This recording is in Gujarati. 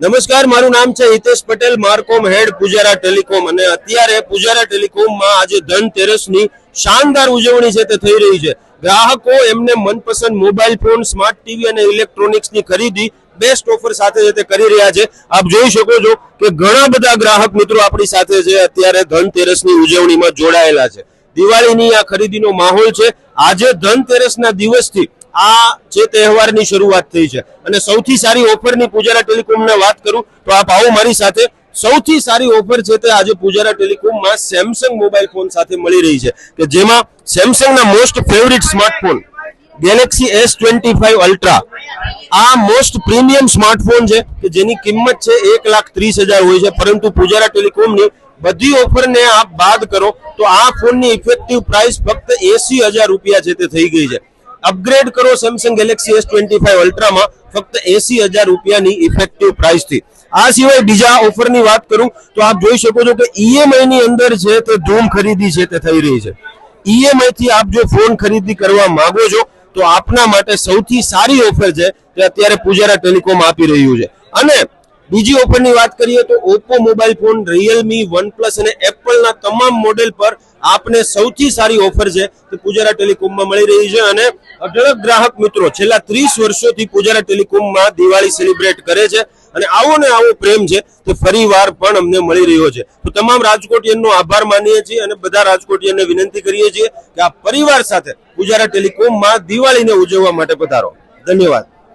નમસ્કાર, મારું નામ છે Hitesh Patel, marcom head Pujara telecom. અને અત્યારે પૂજારા ટેલિકોમમાં આજે ધનતેરસની શાનદાર ઉજવણી છે તે થઈ રહી છે. ગ્રાહકો એમને મનપસંદ મોબાઈલ ફોન, સ્માર્ટ ટીવી અને ઇલેક્ટ્રોનિક્સની ખરીદી બેસ્ટ ઓફર સાથે જે તે કરી રહ્યા છે. આપ જોઈ શકો છો કે ઘણા બધા ગ્રાહક મિત્રો આપણી સાથે છે, અત્યારે ધનતેરસની ઉજવણીમાં જોડાયેલા છે. દિવાળીની આ ખરીદીનો માહોલ છે. આજે ધનતેરસના દિવસથી આ જે તહેવારની શરૂઆત થઈ છે. અને સૌથી સારી ઓફરની પૂજારા ટેલિકોમને વાત કરું તો આપ આવો મારી સાથે. સૌથી સારી ઓફર છે તે આજે પૂજારા ટેલિકોમમાં સેમસંગ મોબાઈલ ફોન સાથે મળી રહી છે કે જેમાં સેમસંગના most favourite smartphone Galaxy S twenty five ultra આ મોસ્ટ પ્રીમિયમ સ્માર્ટફોન છે કે જેની કિંમત છે એક લાખ ત્રીસ હજાર હોય છે. પરંતુ પૂજારા ટેલિકોમની બધી ઓફરને આપ બાદ કરો તો આ ફોનની ઇફેક્ટિવ પ્રાઇસ ફક્ત એસી હજાર રૂપિયા છે તે થઈ ગઈ છે. અપગ્રેડ કરો Samsung Galaxy S twenty five અલ્ટ્રામાં ફક્ત એસી હજાર રૂપિયાની ઇફેક્ટિવ પ્રાઇસથી આ સિવાય બીજા ઓફરની વાત કરું, તો આપ જોઈ શકો છો કે ઈએમઆઈ ની અંદર છે તે ધૂમ ખરીદી છે તે થઈ રહી છે. ઈએમઆઈ થી આપ જો ફોન ખરીદી કરવા માંગો છો, તો આપના માટે સૌથી સારી ઓફર છે તે અત્યારે પૂજારા ટેલિકોમ આપી રહ્યું છે. અને બીજી ઓફરની વાત કરીએ તો Oppo mobile phone Realme, OnePlus અને એપલના તમામ મોડેલ પર આપને સૌથી સારી ઓફર છે તે પૂજારા ટેલિકોમમાં મળી રહી છે અને અઢળક ગ્રાહક મિત્રો છેલ્લા ત્રીસ વર્ષોથી પૂજારા ટેલિકોમમાં દિવાળી સેલિબ્રેટ કરે છે અને આવો ને આવો પ્રેમ છે તે ફરીવાર પણ અમને મળી રહ્યો છે. તો તમામ રાજકોટિયનનો આભાર માનીએ છીએ અને બધા રાજકોટિયનને વિનંતી કરીએ છીએ કે આ પરિવાર સાથે પૂજારા ટેલિકોમમાં દિવાળીને ઉજવવા માટે પધારો. ધન્યવાદ.